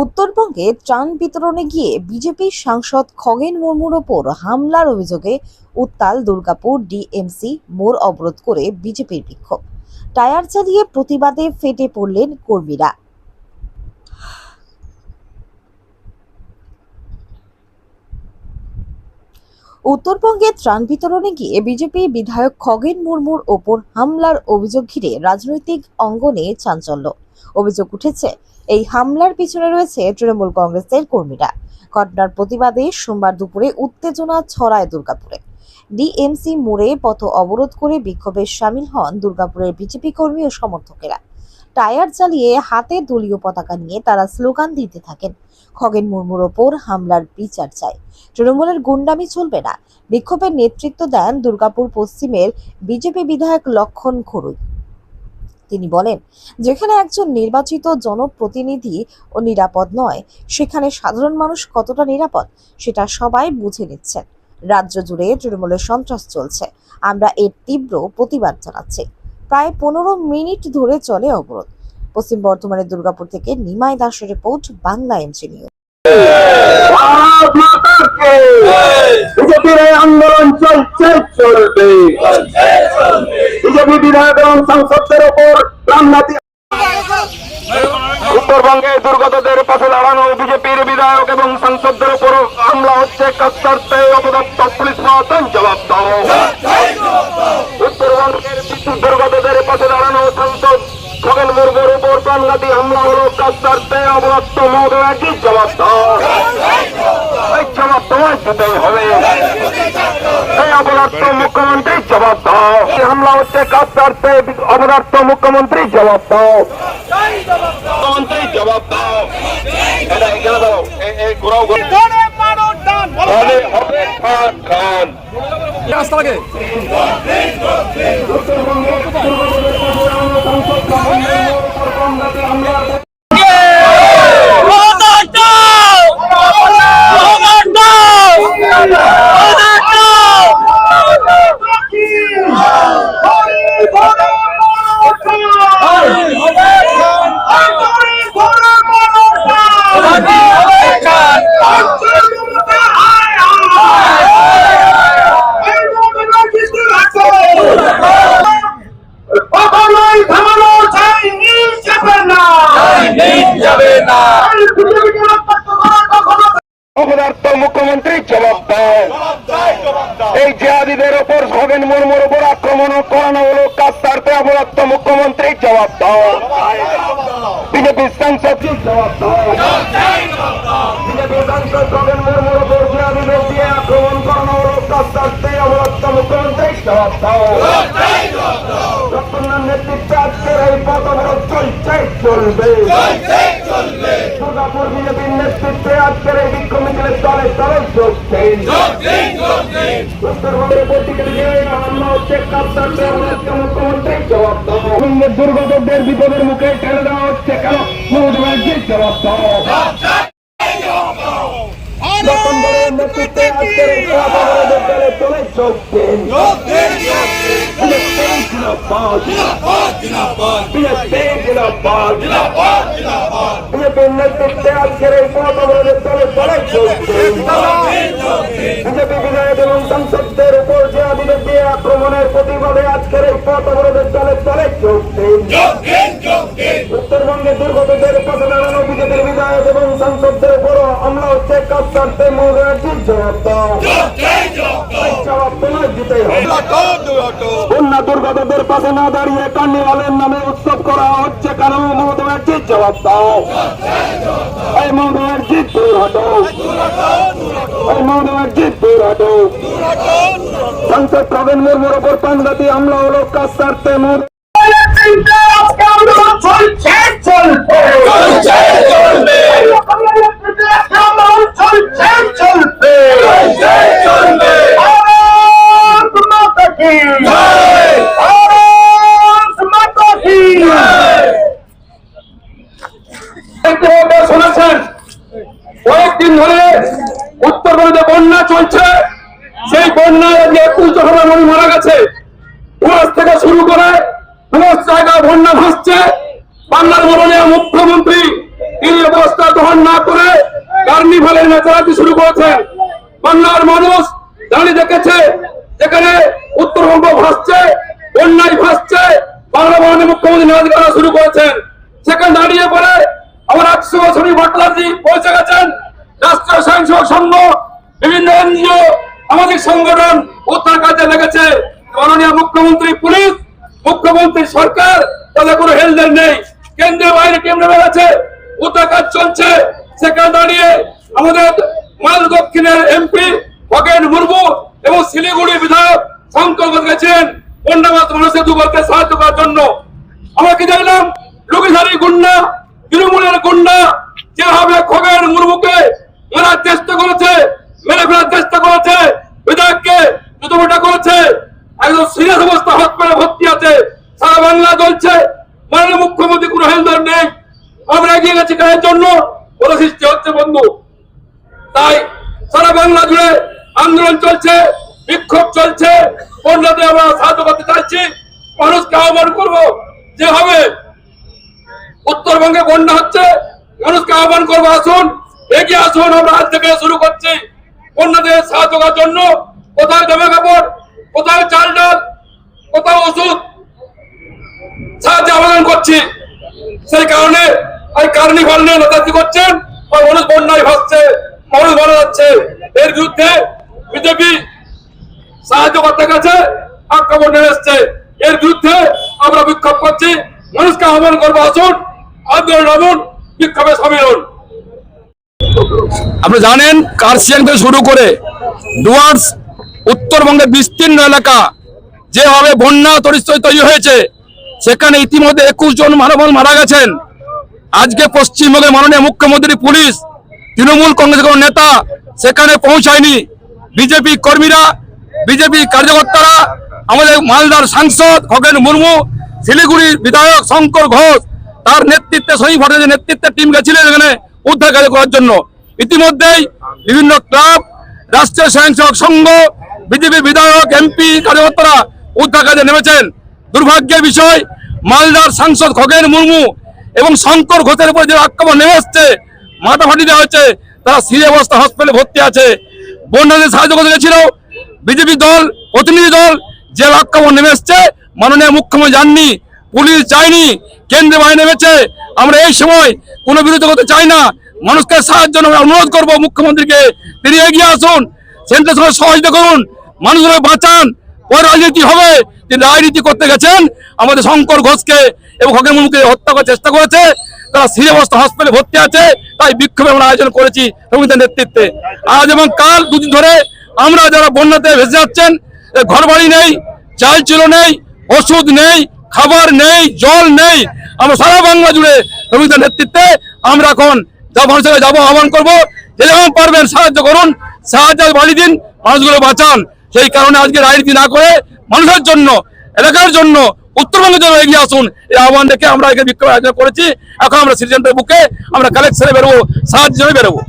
উত্তরবঙ্গে ত্রাণ বিতরণে গিয়ে বিজেপি সাংসদ খগেন মুর্মুর ওপর হামলার অভিযোগে উত্তাল দুর্গাপুর ডিএমসি মোড় অবরোধ করে বিজেপির বিক্ষোভ। টায়ার চালিয়ে প্রতিবাদে ফেটে পড়লেন কর্মীরা। উত্তরবঙ্গে ত্রাণ বিতরণে গিয়ে বিজেপি বিধায়ক খগেন মুর্মুর ওপর হামলার অভিযোগ ঘিরে রাজনৈতিক অঙ্গনে চাঞ্চল্য। অভিযোগ উঠেছে, এই হামলার পিছনে রয়েছে তৃণমূল কংগ্রেসের কর্মীরা। ঘটনার প্রতিবাদে সোমবার দুপুরে উত্তেজনা ছড়ায় দুর্গাপুরে। ডিএমসি মোড়ে পথ অবরোধ করে বিক্ষোভে সামিল হন দুর্গাপুরের বিজেপি কর্মী ও সমর্থকেরা। টায়ার চালিয়ে হাতে দলীয় পতাকা নিয়ে তারা স্লোগান দিতে থাকেন। খগেন মুর্মুর ওপর হামলার বিচার চাই। তৃণমূলের গুন্ডামি চলবে না। বিক্ষোভের নেতৃত্ব দেন দুর্গাপুর পশ্চিমের বিজেপি বিধায়ক লক্ষণ খড়ুই তিনি বলেন, যেখানে একজন নির্বাচিত জনপ্রতিনিধি ও নিরাপদ নয়, সেখানে সাধারণ মানুষ কতটা নিরাপদ, সেটা সবাই বুঝে নিচ্ছেন। রাজ্য জুড়ে তৃণমূলের সন্ত্রাস চলছে। আমরা এর তীব্র প্রতিবাদ জানাচ্ছি। প্রায় পনেরো মিনিট ধরে চলে অবরোধ। পশ্চিম বর্ধমানের দুর্গাপুর থেকে নিমাই দাসের রিপোর্ট, বাংলা এমজি নিউজ। আন্দোলন চলছে, চলবে। বিজেপি বিধায়ক এবং সাংসদদের ওপর রামনাথি উত্তরবঙ্গে দুর্গতদের পাশে দাঁড়ানো বিজেপির বিধায়ক এবং সাংসদদের উপর হামলা হচ্ছে কাস্তার্থে অপদত্ত পুলিশ মহাতন জবাব দাও। উত্তরবঙ্গের দুর্গতদের পাশে দাঁড়ানো সাংসদ খগেন মুর্মুর উপর প্রাণঘাতী হামলা হলো কাস্তার্থে অপদত্ত মহোদয়কে জবাব দাও এই দিতেই হবে। এই অপদার্থ মুখ্যমন্ত্রী জবাব দাও। হামলা হচ্ছে কাস্তার্থে অপদার্থ মুখ্যমন্ত্রী জবাব দাও। মুখ্যমন্ত্রী জবাব দাও। এটা এখানে দাও? এই- এই ঘোরাও ঘোরাও। হবে হবে খান খান। রাস্তা লাগে। কখনোই থামানো চাইনি যাবে না। যাবে না। অপদার্থ মুখ্যমন্ত্রী জবাব দাও এই জেহাদিদের ওপর খগেন মুর্মুর উপর আক্রমণ করানো হলো কাস্তার্থে অপদার্থ মুখ্যমন্ত্রী জবাব দাও। বিজেপি সাংসদ জবাব দাও। বিজেপি সাংসদ খগেন মুর্মুর উপর জেহাদিদের দিয়ে আক্রমণ করানো হলো অপদার্থ মুখ্যমন্ত্রী জবাব দাও। নেতৃত্বে আজকের এই পথ অবরোধ চলছে চলবে। দুর্গাপুর বিজেপির নেতৃত্বে আজকের এই বিক্ষোভ মিছিলের দলে দলে চলছে উত্তরবঙ্গের পত্রিকা হামলা হচ্ছে কাপ্তারদের মুখ্যমন্ত্রী জবাব দাও। দুর্গতদের বিপদের মুখে ঠেলে দেওয়া হচ্ছে কেন? মমতা ব্যানার্জির জবাব দাও। নেতৃত্বে আজকের এই পথ অবরোধের দলে দলে চলছে বিজেপি জিন্দাবাদ বিজেপি জিন্দাবাদ বিজেপির নেতৃত্বে আজকের এই পথ অবরোধের দলে দলে চলছে। বিজেপি বিধায়ক এবং সাংসদদের উপর যে আদিবাসী দিয়ে আক্রমণের প্রতিবাদে আজকের এই পথ অবরোধের দলে দলে চলছে। উত্তরবঙ্গে দুর্গতদের পাশে দাঁড়ানো এবং সাংসদদের উপর হামলা হচ্ছে কাস্তার্থে মহারাজির জবাব দাও। জবাব তোমার দিতে হবে। বন্যা দুর্গতদের পাশে না দাঁড়িয়ে কার্নিভালের নামে উৎসব করা হচ্ছে কেন? মমতা জবাব দাও। এই মমতা দূর হটো এই মমতা দূর হটো সাংসদ খগেন মুর্মুর ওপর পাঙ্গাতি হামলা হলো কাস্তার্থে মমতা উত্তরবঙ্গে বন্যা চলছে। সেই বন্যায় আজকে একুশ জন মানুষ মারা গেছে। কুয়াশ থেকে শুরু করে সমস্ত জায়গায় বন্যা ভাসছে। বাংলার মাননীয় মুখ্যমন্ত্রী তিনি অবস্থা গ্রহণ না করে কার্নিভালের নাচারাতি শুরু করেছেন। বাংলার মানুষ দাঁড়িয়ে দেখেছে, যেখানে উত্তরবঙ্গ ভাসছে, বন্যায় ভাসছে। বাংলা ভবনের মুখ্যমন্ত্রী নাচ গানা শুরু করেছেন সেখানে দাঁড়িয়ে পরে আমার একশো বছরী ভট্টাচার্য পৌঁছে গেছেন রাষ্ট্রীয় স্বয়ংসেবক সংঘ বিভিন্ন এনজিও সামাজিক সংগঠন উদ্ধার কাজে লেগেছে? মাননীয় মুখ্যমন্ত্রী, পুলিশ, মুখ্যমন্ত্রী সরকার, তাদের কোনো হেলদেল নেই। কেন্দ্রীয় বাইরে নেমে গেছে। উদ্ধার কাজ চলছে? সেখানে দাঁড়িয়ে আমাদের মাল দক্ষিণের এমপি খগেন মুর্মু এবং শিলিগুড়ি বিধায়ক ঘোষ গেছেন। বন্যাবাদ মানুষের দুর্গতকে সাহায্য করার জন্য। আমরা কি জানলাম? রুগীধারী গুন্ডা, তৃণমূলের গুন্ডা, যেভাবে খগেন মুর্মুকে মারার চেষ্টা করেছে, মেরে ফেলার চেষ্টা করেছে জুতোমোটা করেছে। একদম সিরিয়াস অবস্থা হসপিটালে ভর্তি আছে। সারা বাংলা চলছে। মাননীয় মুখ্যমন্ত্রী কোনো হেলদার নেই। আমরা এগিয়ে গেছি কাজের জন্য। বলে সৃষ্টি হচ্ছে বন্ধু। তাই সারা বাংলা জুড়ে আন্দোলন চলছে, বিক্ষোভ চলছে। বন্যাতে আমরা সাহায্য করতে চাইছি। মানুষকে আহ্বান করব যেভাবে উত্তরবঙ্গে বন্যা হচ্ছে। মানুষকে আহ্বান করব, আসুন। এগিয়ে আসুন। আমরা আজ থেকে শুরু করছি বন্যাতে সাহায্য করার জন্য। কোথায় জামা কাপড়? কোথাও চাল ডাল? কোথাও ওষুধ? সাহায্য আবেদন করছি, সেই কারণে এই কার্নিভাল নিয়ে নেতাজি করছেন মানুষ বন্যায় ভাসছে মানুষ মারা যাচ্ছে। এর বিরুদ্ধে বিজেপি সাহায্য করতে গেছে, আক্রমণ নেমে এসছে। এর বিরুদ্ধে আমরা বিক্ষোভ করছি। মানুষকে আহ্বান করব, আসুন, আন্দোলন নামুন, বিক্ষোভে সামিল হন। আপনি জানেন কার্শিয়াং থেকে শুরু করে ডুয়ার্স উত্তরবঙ্গের বিস্তীর্ণ এলাকা যেভাবে বন্যা তরিস্থিতি তৈরি হয়েছে, সেখানে ইতিমধ্যে একুশ জন মানব মারা গেছেন। আজকে পশ্চিমবঙ্গের মাননীয় মুখ্যমন্ত্রী, পুলিশ, তৃণমূল কংগ্রেসের নেতা সেখানে পৌঁছায়নি। বিজেপি কর্মীরা, বিজেপি কার্যকর্তারা, আমাদের মালদার সাংসদ খগেন মুর্মু শিলিগুড়ির বিধায়ক শঙ্কর ঘোষ, তার নেতৃত্বে ভট্টাচার্যের নেতৃত্বে টিম গেছিলেন এখানে উদ্ধার কাজ করার জন্য। ইতিমধ্যেই বিভিন্ন ক্লাব, রাষ্ট্রীয় স্বয়ংসেবক সংঘ বিজেপি বিধায়ক, এমপি, কার্যকর্তারা উদ্ধার কাজে নেমেছেন। দুর্ভাগ্যের বিষয়, মালদার সাংসদ খগেন মুর্মু এবং শঙ্কর ঘোষের উপর যে আক্রমণ নেমে এসছে, মাথা ফাটি দেওয়া হচ্ছে তারা সিরিয়াস অবস্থা হসপিটালে ভর্তি আছে। বন্যাদের সাহায্য করতে গেছিল। বিজেপি দল, প্রতিনিধি দল, যে আক্রমণ নেমে এসছে, মাননীয় মুখ্যমন্ত্রী যাননি পুলিশ যায়নি কেন্দ্রীয় বাহিনী নেমেছে। আমরা এই সময় কোনো বিরোধী করতে চাই না। মানুষকে সাহায্য অনুরোধ করব মুখ্যমন্ত্রীকে। তিনি এগিয়ে আসুন সেন্টারের সঙ্গে সহযোগিতা করুন। মানুষগুলো বাঁচান, পরে রাজনীতি হবে। তিনি রাজনীতি করতে গেছেন। আমাদের শঙ্কর ঘোষকে এবং খগেন মুর্মুকে হত্যা করার চেষ্টা করেছে। তারা অবস্থা হসপিটালে ভর্তি আছে। তাই বিক্ষোভে আমরা আয়োজন করেছি রবীন্দ্রের নেতৃত্বে। আজ এবং কাল দুদিন ধরে আমরা যারা বন্যাতে ভেসে যাচ্ছেন ঘর বাড়ি নেই, চাল ছিল নেই, ওষুধ নেই, খাবার নেই, জল নেই। আমরা সারা বাংলা জুড়ে রবীন্দ্রের নেতৃত্বে আমরা এখন যা মানুষের যাব, আহ্বান করব, যে যেমন পারবেন সাহায্য করুন। সাহায্য বাড়ি দিন, মানুষগুলো বাঁচান। সেই কারণে আজকে রাজনীতি না করে মানুষের জন্য, এলাকার জন্য, উত্তরবঙ্গের জন্য এগিয়ে আসুন। এই আহ্বান দেখে আমরা আজকে বিক্ষোভ আয়োজন করেছি। এখন আমরা সিটিজেন্টের বুকে আমরা কালেকশনে বেরোবো, সাহায্য বেরোবো।